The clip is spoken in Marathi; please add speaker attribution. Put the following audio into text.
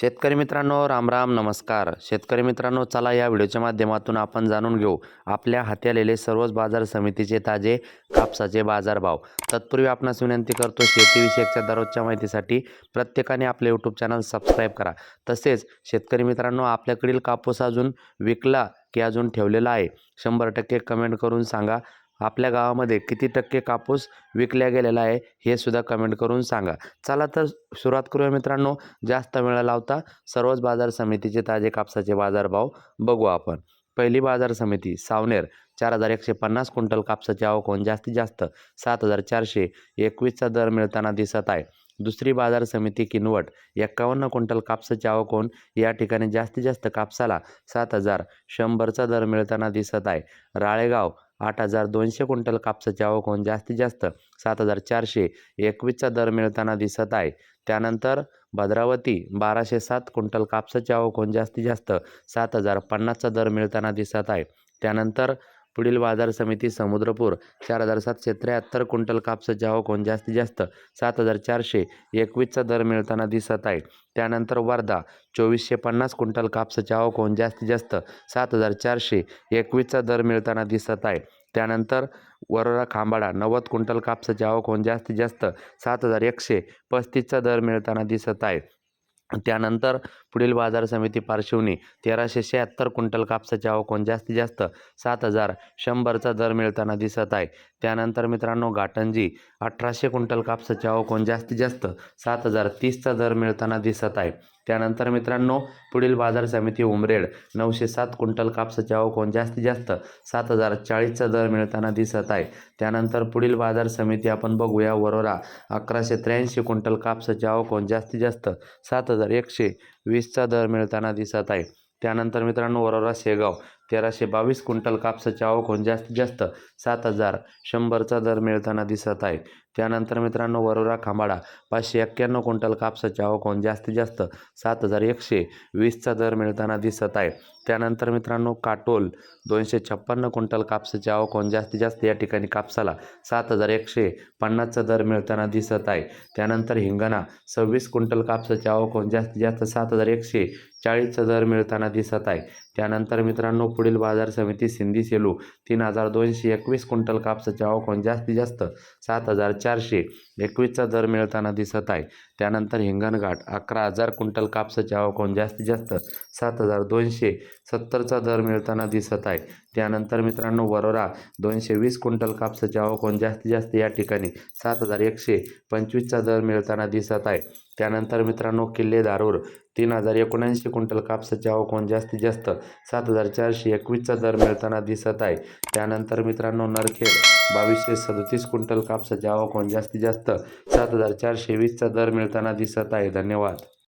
Speaker 1: शेतकरी मित्रांनो रामराम नमस्कार. शेतकरी मित्रांनो चला या व्हिडिओच्या माध्यमातून आपण जाणून घेऊ आपल्या हाती आलेले सर्वच बाजार समितीचे ताजे कापसाचे बाजारभाव. तत्पूर्वी आपणास विनंती करतो शेतीविषयकच्या दररोजच्या माहितीसाठी प्रत्येकाने आपले यूट्यूब चॅनल सबस्क्राईब करा. तसेच शेतकरी मित्रांनो आपल्याकडील कापूस अजून विकला की अजून ठेवलेला आहे शंभर टक्के कमेंट करून सांगा. आपल्या गावामध्ये किती टक्के कापूस विकल्या गेलेला आहे हे सुद्धा कमेंट करून सांगा. चला तर सुरुवात करूया मित्रांनो. जास्त वेळा लावता सर्वच बाजार समितीचे ताजे कापसाचे बाजारभाव बघू आपण. पहिली बाजार समिती सावनेर. चार हजार एकशे पन्नास क्विंटल कापसाची आवक होऊन जास्तीत जास्त सात हजार चारशे एकवीसचा दर मिळताना दिसत आहे. दुसरी बाजार समिती किनवट. एक्कावन्न क्विंटल कापसाची आवक होऊन या ठिकाणी जास्तीत जास्त कापसाला सात हजार शंभरचा दर मिळताना दिसत आहे. राळेगाव. आठ हजार दोनशे क्विंटल कापसाची आवक होऊन जास्तीत जास्त सात हजार चारशे एकवीसचा दर मिळताना दिसत आहे. त्यानंतर भद्रावती बाराशे सात क्विंटल कापसाची आवक होऊन जास्तीत जास्त सात हजार पन्नासचा दर मिळताना दिसत आहे. त्यानंतर पुढील बाजार समिती समुद्रपूर चार हजार सातशे त्र्याहत्तर क्विंटल कापसाची आवक होऊन जास्तीत जास्त सात हजार चारशे एकवीसचा दर मिळताना दिसत आहे. त्यानंतर वर्धा चोवीसशे पन्नास क्विंटल कापसाची आवक होऊन जास्तीत जास्त सात हजार चारशे एकवीसचा दर मिळताना दिसत आहे. त्यानंतर वरोरा खांबाडा नव्वद क्विंटल कापसाची आवक होऊन जास्तीत जास्त सात हजार एकशे पस्तीसचा दर मिळताना दिसत आहे. त्यानंतर पुढील बाजार समिती पार्श्वनी तेराशे शहात्तर क्विंटल कापसाची आवक जास्तीत जास्त? सात हजार शंभरचा दर मिळताना दिसत आहे. त्यानंतर मित्रांनो घाटंजी अठराशे क्विंटल कापसाची आवक जास्तीत जास्त? सात हजार तीसचा दर मिळताना दिसत आहे. त्यानंतर मित्रांनो पुढील बाजार समिती उमरेड. नऊशे सात क्विंटल कापसाची आवक जास्तीत जास्त? सात हजार चाळीसचा दर मिळताना दिसत आहे. त्यानंतर पुढील बाजार समिती आपण बघूया. वरोरा अकराशे त्र्याऐंशी क्विंटल कापसाची आवक जास्तीत जास्त? सात हजार एकशे वीसचा दर मिळताना दिसत आहे. त्यानंतर मित्रांनो वरोरा शेगाव. तेराशे बावीस क्विंटल कापसाची आवक होऊन जास्तीत जास्त सात हजार शंभरचा दर मिळताना दिसत आहे. त्यानंतर मित्रांनो वरोरा खांबाडा पाचशे एक्क्याण्णव क्विंटल कापसाची आवक होऊन जास्तीत जास्त सात हजार एकशे वीसचा दर मिळताना दिसत आहे. त्यानंतर मित्रांनो काटोल दोनशे छप्पन्न क्विंटल कापसाची आवक होऊन जास्तीत जास्त या ठिकाणी कापसाला सात हजार एकशे पन्नासचा दर मिळताना दिसत आहे. त्यानंतर हिंगणा सव्वीस क्विंटल कापसाची आवक होऊन जास्तीत जास्त सात हजार एकशे चाळीसचा दर मिळताना दिसत आहे. त्यानंतर मित्रांनो पुढील बाजार समिती सिंधी सेलू तीन हजार दोनशे एकवीस क्विंटल कापसाचे आवकून जास्तीत जास्त सात हजार चारशे एकवीसचा दर मिळताना दिसत आहे. त्यानंतर हिंगणघाट अकरा हजार क्विंटल कापसाचे आवकून जास्तीत जास्त सात हजार दोनशे सत्तरचा दर मिळताना दिसत आहे. त्यानंतर मित्रांनो वरोरा दोनशे वीस क्विंटल कापसाचे आवकून जास्तीत जास्त या ठिकाणी सात हजार एकशे पंचवीसचा दर मिळताना दिसत आहे. त्यानंतर मित्रांनो किल्ले दारूर तीन हजार एकोणऐंशी क्विंटल कापसाची आवक जास्तीत जास्त सात हजार चारशे एकवीसचा दर मिळताना दिसत आहे. त्यानंतर मित्रांनो नरखेड बावीसशे सदतीस क्विंटल कापसाची आवक जास्तीत जास्त सात हजार चारशे वीसचा दर मिळताना दिसत आहे. धन्यवाद.